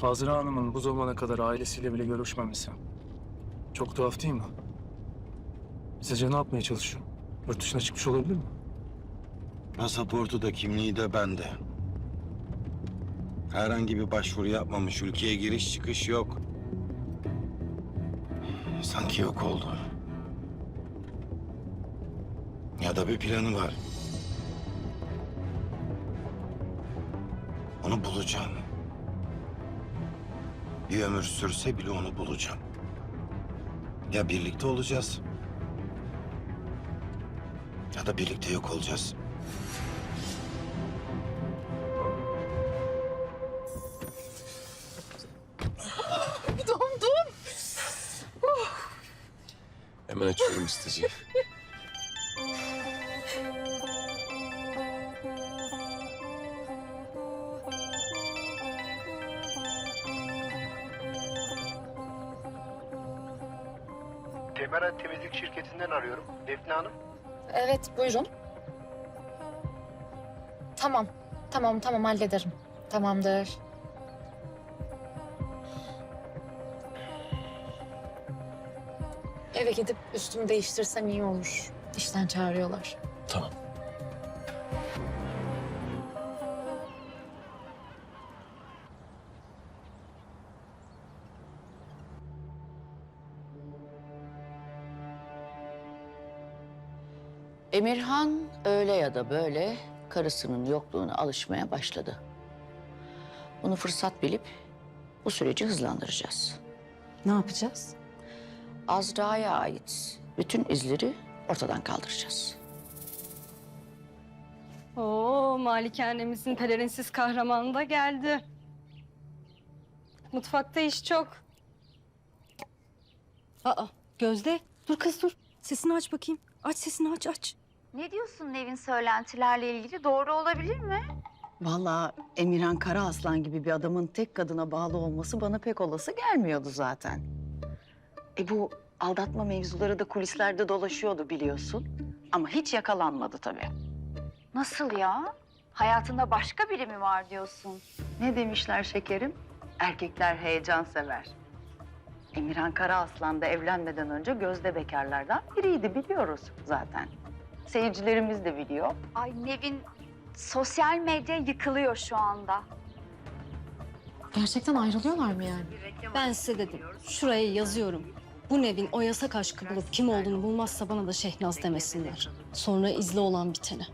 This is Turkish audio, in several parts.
Hazire Hanım'ın bu zamana kadar ailesiyle bile görüşmemesi. Çok tuhaf değil mi? Sizce ne yapmaya çalışıyor? Yurt dışına çıkmış olabilir mi? Pasaportu da kimliği de bende. Herhangi bir başvuru yapmamış. Ülkeye giriş çıkış yok. Sanki yok oldu. Ya da bir planı var. Onu bulacağım. Bir ömür sürse bile onu bulacağım. Ya birlikte olacağız. Ya da birlikte yok olacağız. Dondum. Hemen açıyorum isteziyi. Temera Temizlik Şirketi'nden arıyorum. Defne Hanım. Evet buyurun. Tamam. Tamam tamam hallederim. Tamamdır. Eve gidip üstümü değiştirsem iyi olur. İşten çağırıyorlar. Tamam. Emirhan öyle ya da böyle karısının yokluğuna alışmaya başladı. Bunu fırsat bilip bu süreci hızlandıracağız. Ne yapacağız? Azra'ya ait bütün izleri ortadan kaldıracağız. Oo, malikanemizin pelerinsiz kahramanı da geldi. Mutfakta iş çok. Aa, Gözde. Dur kız dur. Sesini aç bakayım. Aç sesini aç aç. Ne diyorsun Nevin söylentilerle ilgili? Doğru olabilir mi? Vallahi Emirhan Karaaslan gibi bir adamın tek kadına bağlı olması bana pek olası gelmiyordu zaten. E bu aldatma mevzuları da kulislerde dolaşıyordu biliyorsun. Ama hiç yakalanmadı tabii. Nasıl ya? Hayatında başka biri mi var diyorsun? Ne demişler şekerim? Erkekler heyecan sever. Emirhan Karaaslan da evlenmeden önce gözde bekarlardan biriydi biliyoruz zaten. Seyircilerimiz de biliyor. Ay Nevin sosyal medya yıkılıyor şu anda. Gerçekten ayrılıyorlar mı yani? Ben size dedim. Şuraya yazıyorum. Bu Nevin o yasak aşkı bulup kim olduğunu bulmazsa bana da Şehnaz demesinler. Sonra izle olan biteni.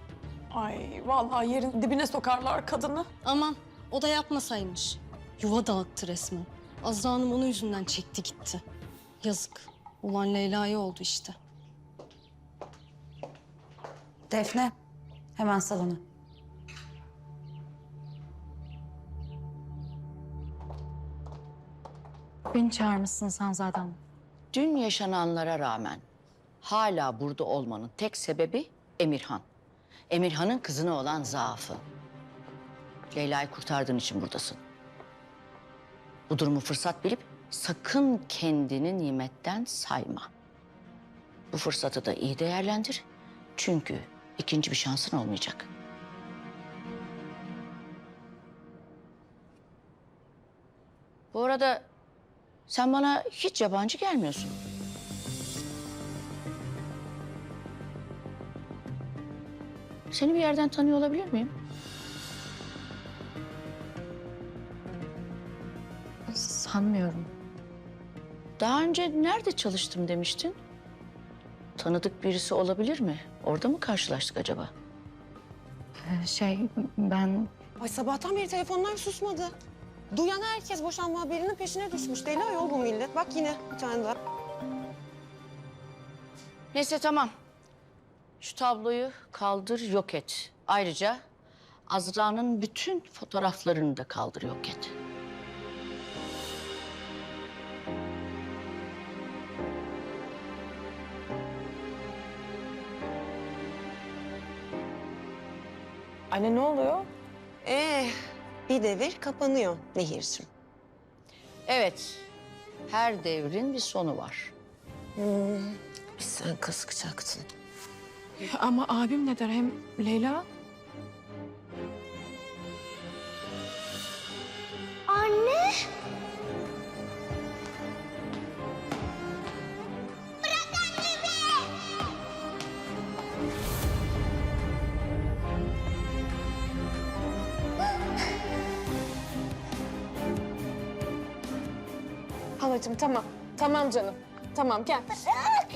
Ay vallahi yerin dibine sokarlar kadını. Aman o da yapmasaymış. Yuva dağıttı resmen. Azra Hanım onun yüzünden çekti gitti. Yazık. Ulan Leyla'ya oldu işte. Defne, hemen salona. Beni çağırmışsınız Hanzade Hanım. Dün yaşananlara rağmen hala burada olmanın tek sebebi Emirhan. Emirhan'ın kızına olan zaafı. Leyla'yı kurtardığın için buradasın. Bu durumu fırsat bilip sakın kendini nimetten sayma. Bu fırsatı da iyi değerlendir. Çünkü ikinci bir şansın olmayacak. Bu arada sen bana hiç yabancı gelmiyorsun. Seni bir yerden tanıyor olabilir miyim? Sanmıyorum. Daha önce nerede çalıştım demiştin? Tanıdık birisi olabilir mi? Orada mı karşılaştık acaba? Ee, şey ben Ay sabahtan beri telefonlar susmadı. Duyan herkes boşanma haberinin peşine düşmüş. Deli ayol bu millet. Bak yine bir tane daha. Neyse tamam. Şu tabloyu kaldır yok et. Ayrıca Azra'nın bütün fotoğraflarını da kaldır yok et. Anne ne oluyor? Ee, bir devir kapanıyor Nehir'cim. Evet, her devrin bir sonu var. Biz sen kıskacaktın. Ama abim ne der hem Leyla? Halacığım tamam. Tamam canım. Tamam gel.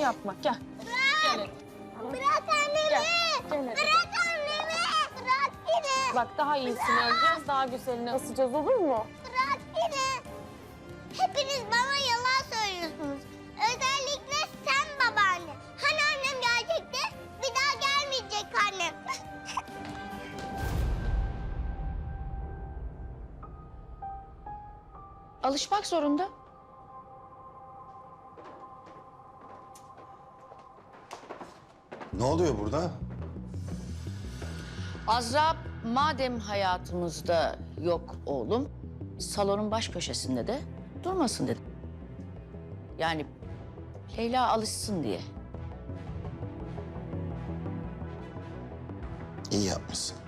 Yapma gel. Gel. Bırak annemi. Gel hadi. Bırak annemi. Bırak beni. Bak daha iyisini alacağız, daha güzelini asacağız olur mu? Bırak beni. Hepiniz bana yalan söylüyorsunuz. Özellikle sen babaanne. Hani annem gelecekti? Bir daha gelmeyecek annem. Alışmak zorunda. Ne oluyor burada? Azra madem hayatımızda yok oğlum, salonun baş köşesinde de durmasın dedim. Yani Leyla alışsın diye. İyi yapmışsın.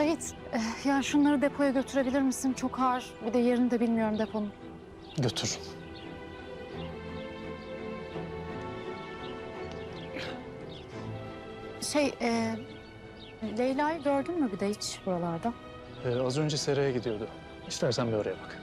Sait, eh, ya şunları depoya götürebilir misin? Çok ağır. Bir de yerini de bilmiyorum deponun. Götür. Şey, e, Leyla'yı gördün mü bir de hiç buralarda? Ee, az önce seraya gidiyordu. İstersen bir oraya bak.